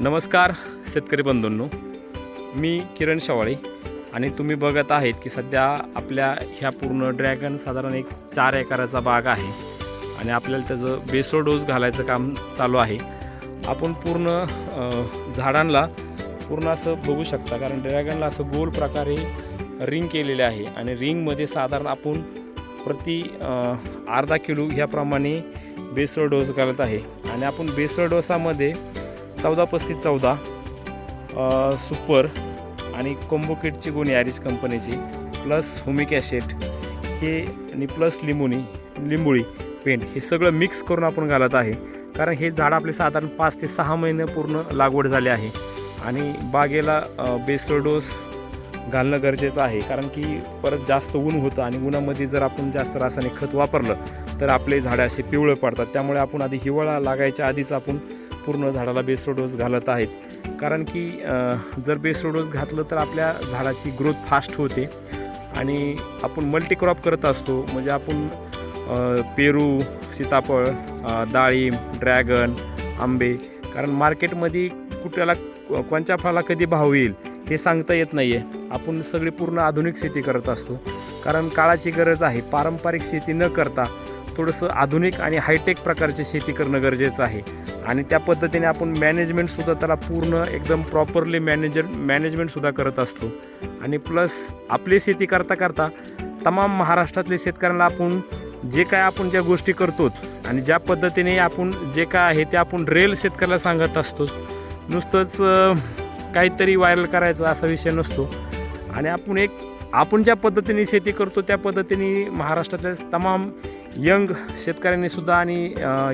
नमस्कार शेतकरी बंधूंनो. मी किरण शवाळे आणि तुम्ही बघत आहेत की सध्या आपल्या ह्या पूर्ण ड्रॅगन साधारण एक चार एकराचा बाग आहे आणि आपल्याला त्याचं बेसो डोस घालायचं काम चालू आहे. आपण पूर्ण झाडांना पूर्ण असं बघू शकता कारण ड्रॅगनला असं गोल प्रकारे रिंग केलेले आहे आणि रिंगमध्ये साधारण आपण प्रति अर्धा किलो ह्याप्रमाणे बेसळ डोस घालत आहे. आणि आपण बेसळ डोसामध्ये चौदा पस्तीस चौदा सुपर आणि कोंबोकिटची गुणी ॲरिज कंपनीची प्लस हुमिक हे आणि प्लस लिंबुनी लिंबोळी पेंट हे सगळं मिक्स करून आपण घालत आहे. कारण हे झाड आपले साधारण पाच ते सहा महिने पूर्ण लागवड झाले आहे. आणि बागेला बेसळ डोस घालणं गरजेचं आहे. कारण की परत जास्त ऊन होतं आणि उन्हामध्ये जर आपण जास्त रासायनिक खत वापरलं तर आपले झाडं असे पिवळं पडतात. त्यामुळे आपण आधी हिवाळा लागायच्या आधीच आपण पूर्ण झाडाला बेसो डोस घालत आहेत. कारण की जर बेसो डोस घातलं तर आपल्या झाडाची ग्रोथ फास्ट होते. आणि आपण मल्टीक्रॉप करत असतो. म्हणजे आपण पेरू सीताफळ डाळिंब ड्रॅगन आंबे कारण मार्केटमध्ये कुठल्याला कोणत्या फळाला कधी भाव येईल हे सांगता येत नाही आहे आपण सगळी पूर्ण आधुनिक शेती करत असतो. कारण काळाची गरज आहे. पारंपरिक शेती न करता थोडंसं आधुनिक आणि हायटेक प्रकारची शेती करणं गरजेचं आहे. आणि त्या पद्धतीने आपण मॅनेजमेंटसुद्धा त्याला पूर्ण एकदम प्रॉपरली मॅनेजर मॅनेजमेंटसुद्धा करत असतो. आणि प्लस आपली शेती करता करता तमाम महाराष्ट्रातल्या शेतकऱ्यांना आपण जे काय आपण ज्या गोष्टी करतो आणि ज्या पद्धतीने आपण जे काय आहे ते आपण रेल शेतकऱ्याला सांगत असतो. नुसतंच काहीतरी व्हायरल करायचा असा विषय नसतो. आणि आपण एक आपण ज्या पद्धतीने शेती करतो त्या पद्धतीने महाराष्ट्रातल्या तमाम यंग शेतकऱ्यांनी सुद्धा आणि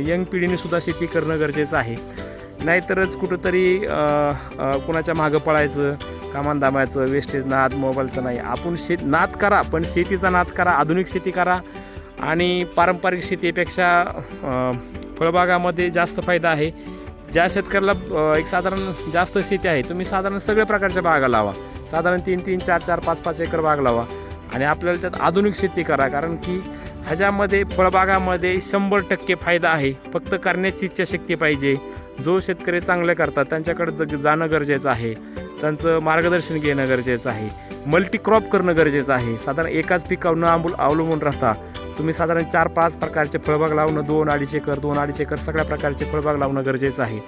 यंग पिढीने सुद्धा शेती करणं गरजेचं आहे. नाहीतरच कुठंतरी कुणाच्या मागं पळायचं कामान दाबायचं वेस्टेज नाद मोबाईलचं नाही. आपण शेत नाद करा पण शेतीचा नाद करा आधुनिक शेती करा आणि पारंपरिक शेतीपेक्षा फळबागामध्ये जास्त फायदा आहे. ज्या शेतकऱ्याला एक साधारण जास्त शेती आहे तुम्ही साधारण सगळ्या प्रकारच्या बागा लावा. साधारण तीन तीन चार चार पाच पाच एकर बाग लावा. आणि आपल्याला त्यात आधुनिक शेती करा कारण की ह्याच्यामध्ये फळबागामध्ये शंभर टक्के फायदा आहे. फक्त करण्याची इच्छाशक्ती पाहिजे. जो शेतकरी चांगले करतात त्यांच्याकडे जग जाणं गरजेचं आहे. त्यांचं मार्गदर्शन घेणं गरजेचं आहे. मल्टीक्रॉप करणं गरजेचं आहे. साधारण एकाच पिकावर न अवलंबून अवलंबून राहता तुम्ही साधारण चार पाच प्रकारचे फळबाग लावणं दोन अडीच एकर दोन अडीच एकर सगळ्या प्रकारचे फळबाग लावणं गरजेचं आहे.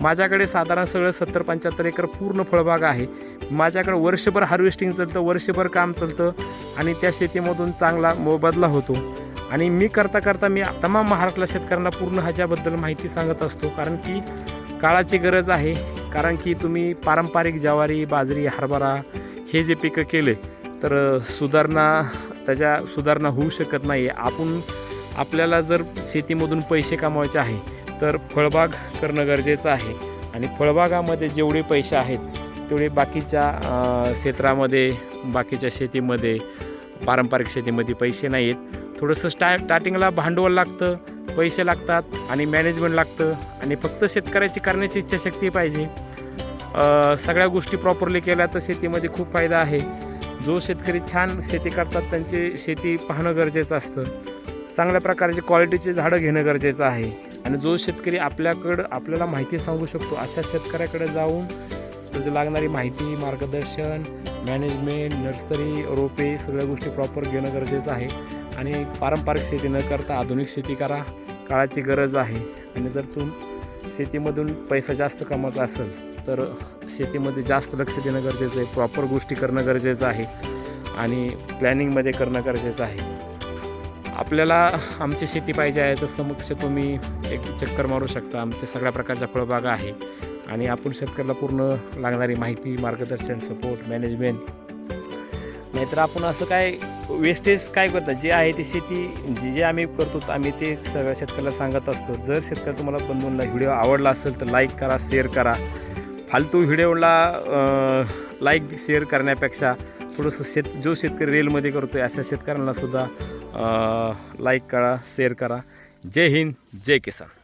माझ्याकडे साधारण सगळं सत्तर पंच्याहत्तर एकर पूर्ण फळबाग आहे. माझ्याकडे वर्षभर हार्वेस्टिंग चालतं वर्षभर काम चालतं आणि त्या शेतीमधून चांगला मोबदला होतो. आणि मी करता करता मी तमाम महाराष्ट्रातल्या शेतकऱ्यांना पूर्ण ह्याच्याबद्दल माहिती सांगत असतो. कारण की काळाची गरज आहे. कारण की तुम्ही पारंपरिक ज्वारी बाजरी हरभरा हे जे पिकं केले तर सुधारणा त्याच्या सुधारणा होऊ शकत नाही आपण आपल्याला जर शेतीमधून पैसे कमवायचे आहे तर फळबाग करणं गरजेचं आहे. आणि फळबागामध्ये जेवढे पैसे आहेत तेवढे बाकीच्या क्षेत्रामध्ये बाकीच्या शेतीमध्ये पारंपरिक शेतीमध्ये पैसे नाही आहेत थोडंसं स्टा स्टार्टिंगला भांडवल लागतं पैसे लागतात आणि मॅनेजमेंट लागतं आणि फक्त शेतकऱ्याची करण्याची इच्छाशक्ती पाहिजे. सगळ्या गोष्टी प्रॉपरली केल्या तर शेतीमध्ये खूप फायदा आहे. जो शेतकरी छान शेती करतात त्यांची शेती पाहणं गरजेचं असतं. चांगल्या प्रकारचे क्वालिटीचे झाडं घेणं गरजेचं आहे. आणि जो शेतकरी आपल्याकडं आपल्याला माहिती सांगू शकतो अशा शेतकऱ्याकडे जाऊन त्याची लागणारी माहिती मार्गदर्शन मॅनेजमेंट नर्सरी रोपे सगळ्या गोष्टी प्रॉपर घेणं गरजेचं आहे. आणि पारंपरिक शेती न करता आधुनिक शेती करा. काळाची गरज आहे. आणि जर तुम शेतीमधून पैसा जास्त कमवायचा असेल तर शेतीमध्ये जास्त लक्ष देणं गरजेचं आहे. प्रॉपर गोष्टी करणं गरजेचं आहे. आणि प्लॅनिंगमध्ये करणं गरजेचं आहे. आपल्याला आमची शेती पाहिजे आहे तर समक्ष तुम्ही एक चक्कर मारू शकता. आमच्या सगळ्या प्रकारच्या फळबागा आहे. आणि आपण शेतकऱ्याला पूर्ण लागणारी माहिती मार्गदर्शन सपोर्ट मॅनेजमेंट नाहीतर आपण असं काय वेस्टेज काय करतात? जे आहे ते शेती जे जे आम्ही करतो आम्ही ते सगळ्या शेतकऱ्याला सांगत असतो. जर शेतकरी तुम्हाला बंधूंना व्हिडिओ आवडला असेल तर लाईक करा शेअर करा. फालतू व्हिडिओला लाईक शेअर करण्यापेक्षा थोडंसं शेत जो शेतकरी रेलमध्ये करतो आहे अशा शेतकऱ्यांनासुद्धा लाईक करा शेअर करा. जय हिंद जय किसान.